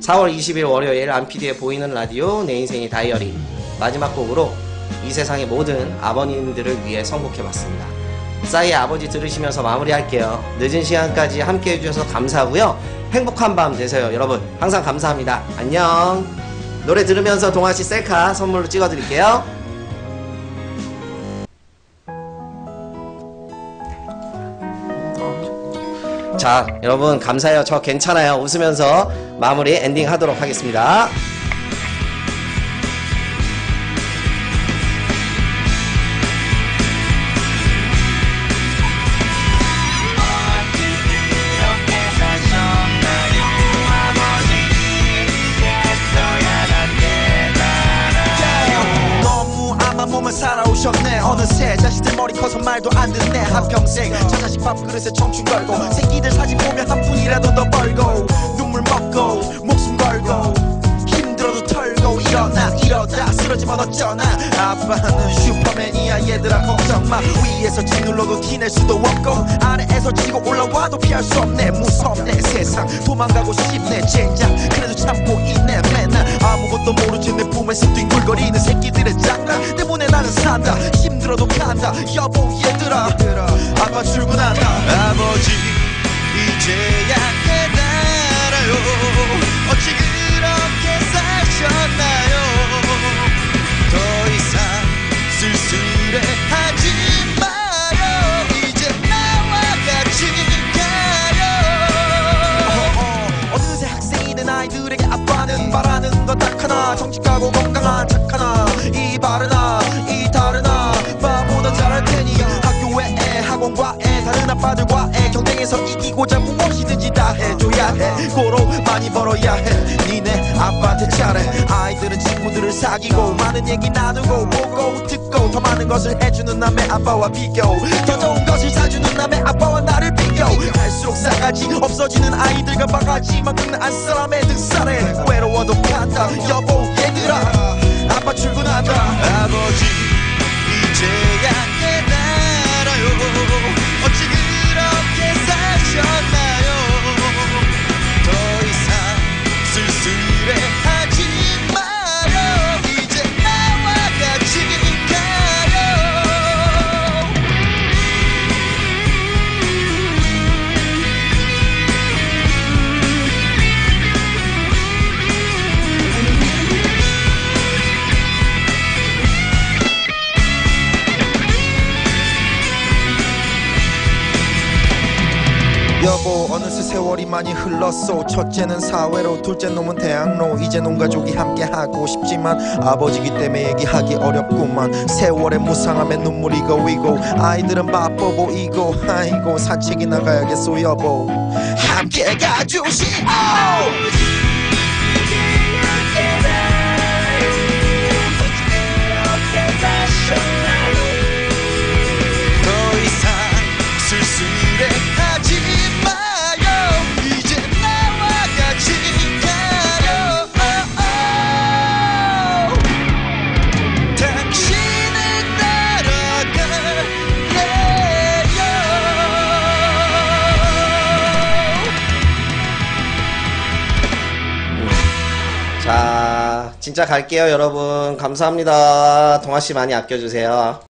4월 20일 월요일 안피디의 보이는 라디오 내 인생의 다이어리 마지막 곡으로 이 세상의 모든 아버님들을 위해 선곡해봤습니다. 싸이의 아버지 들으시면서 마무리할게요. 늦은 시간까지 함께 해주셔서 감사하고요. 행복한 밤 되세요. 여러분 항상 감사합니다. 안녕. 노래 들으면서 동아씨 셀카 선물로 찍어드릴게요. 자, 여러분 감사해요. 저 괜찮아요. 웃으면서 마무리 엔딩 하도록 하겠습니다. 어느새 자식들 머리 커서 말도 안 듣네. 한평생 저 자식 밥그릇에 청춘 걸고 새끼들 사진 보면 한 푼이라도 더 벌고 쓰러지면 어쩌나 아빠는 슈퍼맨이야 얘들아 걱정 마. 위에서 짓눌러도 티낼 수도 없고 아래에서 치고 올라와도 피할 수 없네. 무섭네 세상. 도망가고 싶네 젠장. 그래도 참고 있네 맨날. 아무것도 모르지 내 품에서 뒹굴거리는 새끼들의 장난 때문에 나는 산다. 힘들어도 간다. 여보 얘들아. 아빠 출근한다. 아버지 이제야 깨달아요. 어찌 그렇게 사셨나요 바라는 건딱 하나 정직하고 건강한 착하나 이 바르나 이 다르나 바보다 잘할 테니 학교 외에 학원과에 다른 아빠들과의 경쟁에서 이기고자 무엇이든지 다 해줘야 해. 고로 많이 벌어야 해. 니네 아빠한테 잘해. 아이들은 친구들을 사귀고 많은 얘기 나누고 보고 듣고 더 많은 것을 해주는 남의 아빠와 비교. 더 좋은 것을 사주는 남의 아빠와 나를 비교 갈수록 싸가지 없어지는 아이들과 바가지만큼은 안 사람의 등살에. 외로워도 간다 여보 얘들아 여보 어느새 세월이 많이 흘렀어 첫째는 사회로 둘째 놈은 대학로. 이제 온 가족이 함께 하고 싶지만 아버지기 때문에 얘기하기 어렵구만. 세월의 무상함에 눈물이 고이고 아이들은 바빠 보이고 아이고 산책이 나가야겠어 여보. 함께 가주시오 자, 진짜 갈게요, 여러분. 감사합니다. 동아씨 많이 아껴주세요.